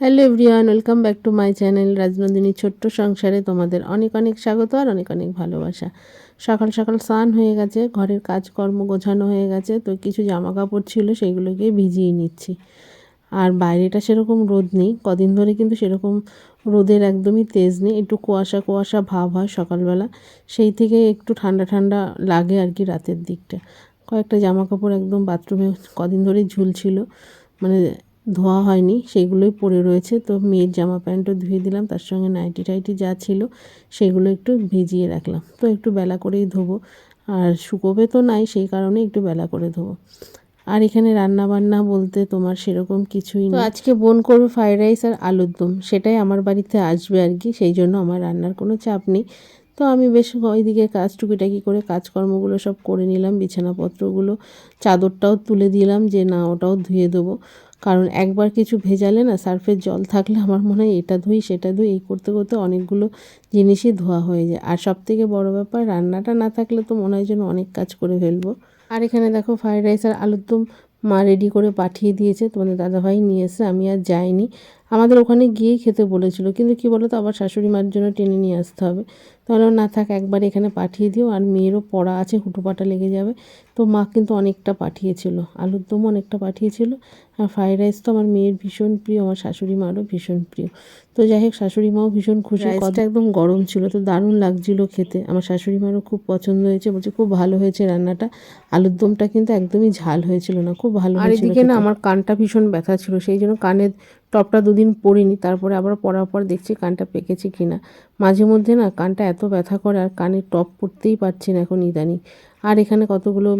Hello everyone welcome back to my channel Rajnandini ছোট্ট সংসারে তোমাদের অনেক অনেক স্বাগত আর অনেক অনেক ভালোবাসা। সকাল সকাল স্নান হয়ে গেছে, ঘরের কাজকর্ম গোছানো হয়ে গেছে, তো কিছু জামা কাপড় ছিল সেইগুলোকে ভিজিয়ে নিচ্ছি। আর বাইরেটা সেরকম রোদ নেই, কদিন ধরে কিন্তু সেরকম রোদের একদমই তেজ নেই, একটু কুয়াশা কুয়াশা ভাব হয় সকালবেলা, সেই থেকে একটু ঠান্ডা ঠান্ডা লাগে আর কি রাতের দিকটা। কয়েকটা জামা কাপড় একদম বাথরুমে কদিন ধরেই ঝুলছিল মানে ধোয়া হয়নি সেইগুলোই পড়ে রয়েছে। তো মেয়ের জামা প্যান্টও ধুয়ে দিলাম তার সঙ্গে নাইটি টাইটি যা ছিল সেগুলো একটু ভিজিয়ে রাখলাম। তো একটু বেলা করেই ধোবো আর শুকোবে তো নাই সেই কারণে একটু বেলা করে ধোবো। আর এখানে রান্না বান্না বলতে তোমার সেরকম কিছুই তো আজকে বোন করবে ফ্রাইড রাইস আর আলুর দম সেটাই আমার বাড়িতে আসবে আর কি সেই জন্য আমার রান্নার কোনো চাপ নেই। তো আমি বেশ ওইদিকে কাজ টুকিটাকি করে কাজকর্মগুলো সব করে নিলাম, বিছানাপত্রগুলো, চাদরটাও তুলে দিলাম যে না, ওটাও ধুয়ে দেবো। কারণ একবার কিছু ভেজালে না সার্ফের জল থাকলে আমার মনে হয় এটা ধুই, সেটা ধুই, এই করতে করতে অনেকগুলো জিনিসই ধোয়া হয়ে যায়। আর সব থেকে বড়ো ব্যাপার, রান্নাটা না থাকলে তো মনে হয় যেন অনেক কাজ করে ফেলব। আর এখানে দেখো ফ্রাইড রাইস আর আলুর দম মা রেডি করে পাঠিয়ে দিয়েছে, তোমাদের দাদাভাই নিয়ে এসে আমি আর যাইনি। আমাদের ওখানে গিয়েই খেতে বলেছিল। কিন্তু কি বলো তো আবার শাশুড়ি মার জন্য টেনে নিয়ে আসতে হবে। তাহলে না থাক একবার এখানে পাঠিয়ে দিও। আর মেয়েরও পড়া আছে হুটোপাটা লেগে যাবে। তো মা কিন্তু অনেকটা পাঠিয়েছিল আলুর দম অনেকটা পাঠিয়েছিল। আর ফ্রাইড রাইস তো আমার মেয়ের ভীষণ প্রিয় আমার শাশুড়ি মারও ভীষণ প্রিয়। তো যাই হোক শাশুড়ি মাও ভীষণ খুশি। রাইসটা একদম গরম ছিল তো দারুণ লাগছিল খেতে। আমার শাশুড়ি মারও খুব পছন্দ হয়েছে বলছে খুব ভালো হয়েছে রান্নাটা। আলুর দমটা কিন্তু একদমই ঝাল হয়েছিল না খুব ভালো আর এদিকে না আমার কানটা ভীষণ ব্যথা ছিল সেই জন্য কানের টপটা দুদিন পরিনি, তারপরে আবার পরার পর দেখছি কানটা পেকেছে কিনা মাঝে মধ্যে না কানটা এত ব্যথা করে আর কানে টপ পরতেই পারছি না এখন ইদানিং। আর এখানে কতগুলো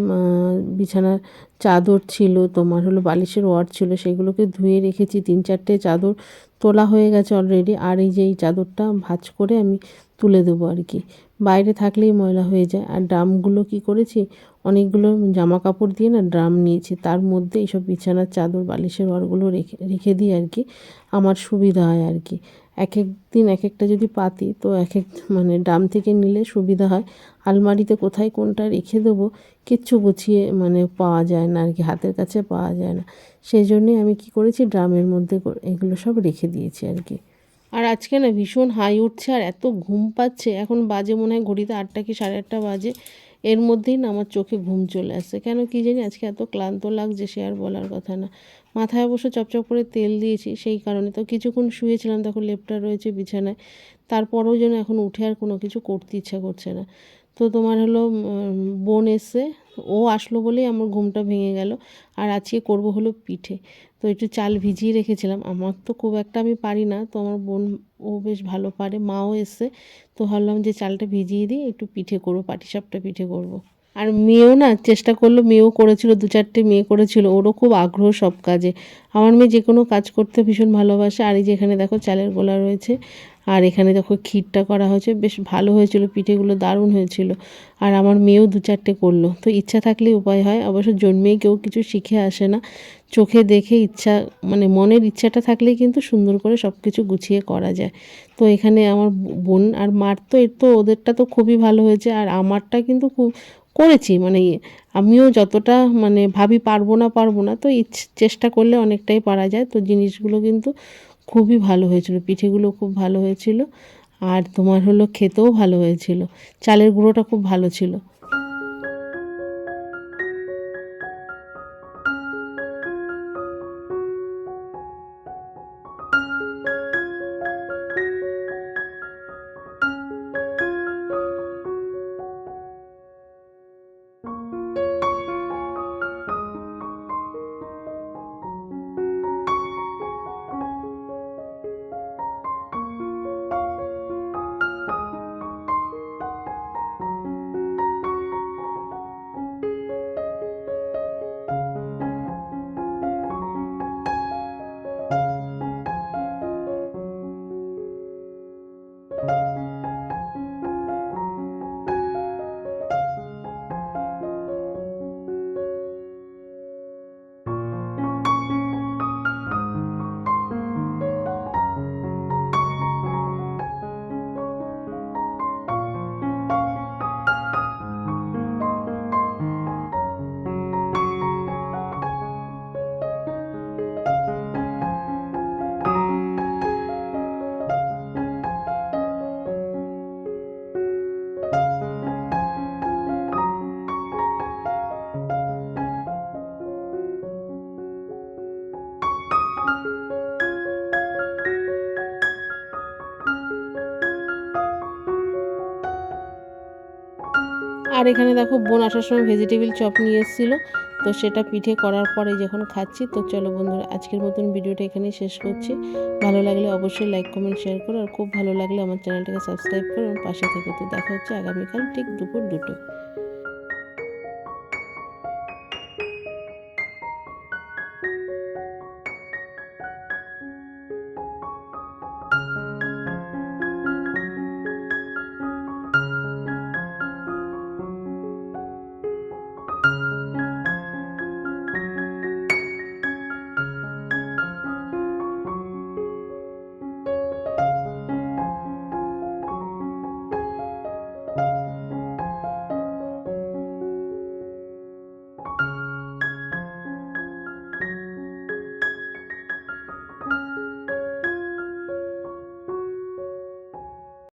বিছানার চাদর ছিল, তোমার হলো বালিশের ওয়ার্ড ছিল, সেগুলোকে ধুয়ে রেখেছি, তিন চারটে চাদর তোলা হয়ে গেছে অলরেডি আর এই যে এই চাদরটা ভাজ করে আমি তুলে দেবো আর কি। বাইরে থাকলেই ময়লা হয়ে যায়। আর ড্রামগুলো কি করেছি? অনেকগুলো জামা কাপড় দিয়ে না ড্রাম নিয়েছি। তার মধ্যে এইসব বিছানার চাদর, বালিশের ওয়ারগুলো রেখে রেখে দিই আর কি। আমার সুবিধা হয় আর কি। এক এক দিন এক একটা যদি পাতি, তো এক এক মানে ড্রাম থেকে নিলে সুবিধা হয়। আলমারিতে কোথায় কোনটা রেখে দেবো কিচ্ছু গুছিয়ে মানে পাওয়া যায় না আর কি, হাতের কাছে পাওয়া যায় না। সেই জন্যই আমি কি করেছি? ড্রামের মধ্যে এগুলো সব রেখে দিয়েছি আর কি। আর আজকে না ভীষণ হাই উঠছে আর এত ঘুম পাচ্ছে। এখন বাজে মনে হয় ঘড়িতে আটটা কি সাড়ে আটটা বাজে। এর মধ্যেই না আমার চোখে ঘুম চলে আসছে। কেন কি জানি আজকে এত ক্লান্ত লাগছে সে আর বলার কথা না। মাথায় অবশ্য চপচপ করে তেল দিয়েছি, সেই কারণে তো কিছুক্ষণ শুয়েছিলাম তখন লেপটা রয়েছে বিছানায়। তারপরেও যেন এখন উঠে আর কোনো কিছু করতে ইচ্ছা করছে না। তো তোমার হলো বোন এসে ও আসলো বলেই আমার ঘুমটা ভেঙে গেল। আর আজকে করব হলো পিঠে। তো একটু চাল ভিজিয়ে রেখেছিলাম। আমার তো খুব একটা আমি পারি না। তো আমার বোন, ও বেশ ভালো পারে। মাও এসে তো ভাবলাম যে চালটা ভিজিয়ে দিই, একটু পিঠে করব, পাটিসাপটা পিঠে করব। আর মেয়েও না, চেষ্টা করল, মেয়েও করেছিল, দু চারটে মেয়ে করেছিল। ওরও খুব আগ্রহ সব কাজে। আমার মেয়ে যে কোনো কাজ করতে ভীষণ ভালোবাসে। আর এই যে এখানে দেখো, চালের গোলা রয়েছে। আর এখানে দেখো ক্ষীরটা করা হয়েছে, বেশ ভালো হয়েছিল, পিঠেগুলো দারুণ হয়েছিল। আর আমার মেয়েও দু চারটে করল। তো ইচ্ছা থাকলে উপায় হয়, অবশ্য জন্মেই কেউ কিছু শিখে আসে না। চোখে দেখে ইচ্ছা মানে মনের ইচ্ছাটা থাকলেই কিন্তু সুন্দর করে সব কিছু গুছিয়ে করা যায়। তো এখানে আমার বোন আর মার তো, এর তো ওদেরটা তো খুবই ভালো হয়েছে, আর আমারটা কিন্তু খুব করেছি মানে আমিও যতটা মানে ভাবি পারব না পারব না, তো চেষ্টা করলে অনেকটাই পারা যায়। তো জিনিসগুলো কিন্তু খুবই ভালো হয়েছিল, পিঠেগুলো খুব ভালো হয়েছিল, আর তোমার হলো খেতেও ভালো হয়েছিল, চালের গুঁড়োটা খুব ভালো ছিল। আর এখানে দেখো বোন আসার সময় ভেজিটেবিল চপ নিয়ে এসেছিল। তো সেটা পিঠে করার পরে যখন খাচ্ছি, তো চলো বন্ধুরা আজকের মতন ভিডিওটা এখানেই শেষ করছি। ভালো লাগলে অবশ্যই লাইক কমেন্ট শেয়ার করো আর খুব ভালো লাগলে আমার চ্যানেলটাকে সাবস্ক্রাইব করো পাশে থেকে। তো দেখা হচ্ছে আগামীকাল ঠিক দুপুর দুটো।